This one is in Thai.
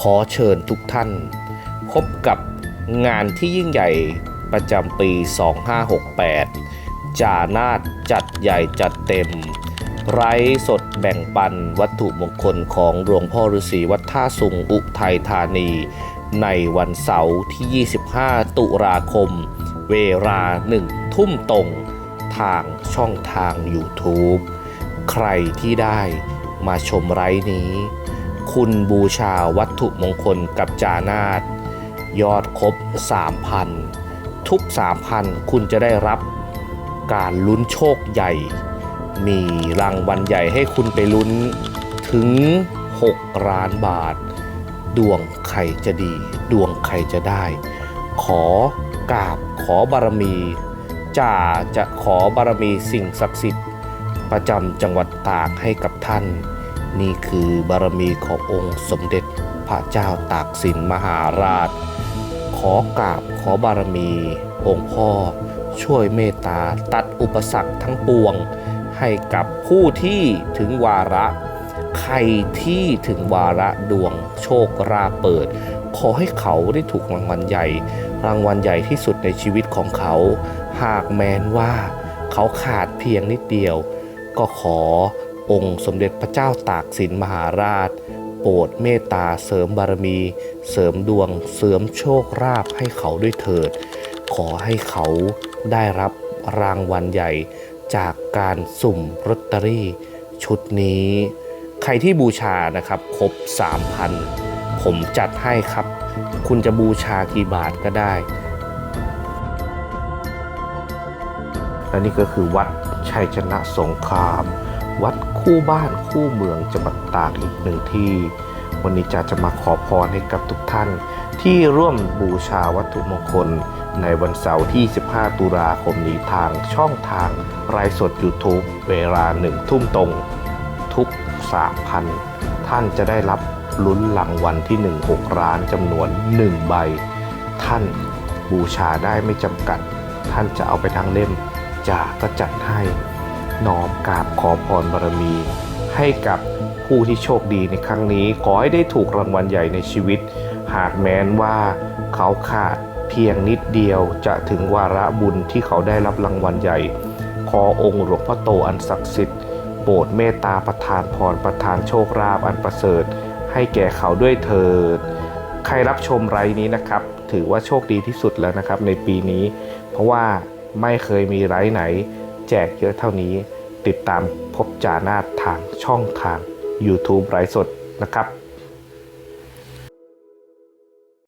ขอเชิญทุกท่าน พบกับงานที่ยิ่งใหญ่ประจำปี 2568 จานาดจัดใหญ่จัดเต็ม ไร้สดแบ่งปันวัตถุมงคลของหลวงพ่อฤาษีวัดท่าสุงอุทัยธานี ในวันเสาร์ที่ 25 ตุลาคม เวลาหนึ่งทุ่มตรงทางช่องทาง YouTube ใครที่ได้มาชมไร้นี้ คุณบูชาวัตถุมงคลกับจานาดยอดครบ 3,000 ทุก 3,000 คุณจะได้รับการลุ้นโชคใหญ่ มีรางวัลใหญ่ให้คุณไปลุ้นถึง 6 ล้านบาท ดวงใครจะดี ดวงใครจะได้ ขอกราบขอบารมีจ่าจะขอบารมีสิ่งศักดิ์สิทธิ์ ประจำจังหวัดตากให้กับท่าน นี่คือบารมีขององค์สมเด็จพระเจ้าตากสินมหาราช ขอกราบขอบารมีองค์พ่อ ช่วยเมตตาตัดอุปสรรคทั้งปวง ให้กับผู้ที่ถึงวาระ ใครที่ถึงวาระดวงโชคราเปิด ขอให้เขาได้ถูกรางวัลใหญ่ รางวัลใหญ่ที่สุดในชีวิตของเขา หากแม้นว่า เขาขาดเพียงนิดเดียว ก็ขอ องค์สมเด็จพระเจ้าตากสินมหาราช โปรดเมตตาเสริมบารมี เสริมดวง เสริมโชคราภให้เขาด้วยเถิด ขอให้เขาได้รับรางวัลใหญ่จากการสุ่มลอตเตอรี่ ชุดนี้ ใครที่บูชานะครับครบ 3,000 ผมจัดให้ครับ คุณจะบูชากี่บาทก็ได้และนี่ก็คือวัดชัยชนะสงคราม วัดคู่บ้านคู่เมืองจังหวัดตากอีกหนึ่งที่ วันนี้จะจะมาขอพรให้กับทุกท่าน ที่ร่วมบูชาวัตถุมงคล ในวันเสาร์ที่ 15 ตุลาคมนี้ทางช่องทางรายสด YouTube เวลาหนึ่งทุ่มตรง ทุก3,000ท่านจะได้รับลุ้นรางวัลที่ 1 6ล้านจำนวน 1 ใบ ท่านบูชาได้ไม่จำกัด ท่านจะเอาไปทั้งเล่มจ่าก็จัดให้ น้อมกราบขอพรบารมี ให้กับผู้ที่โชคดีในครั้งนี้ ขอให้ได้ถูกรางวัลใหญ่ในชีวิต หากแม้นว่าเขาขาดเพียงนิดเดียวจะถึงวาระบุญที่เขาได้รับรางวัลใหญ่ ขอองค์หลวงพ่อโตอันศักดิ์สิทธิ์โปรดเมตตาประทานพรประทานโชคราภอันประเสริฐ ให้แก่เขาด้วยเถิด ใครรับชมไรนี้นะครับ ถือว่าโชคดีที่สุดแล้วนะครับในปีนี้ เพราะว่าไม่เคยมีไรไหน แจกเยอะเท่านี้ ติดตามพบจานาทางช่องทาง YouTube ไร้สดนะครับ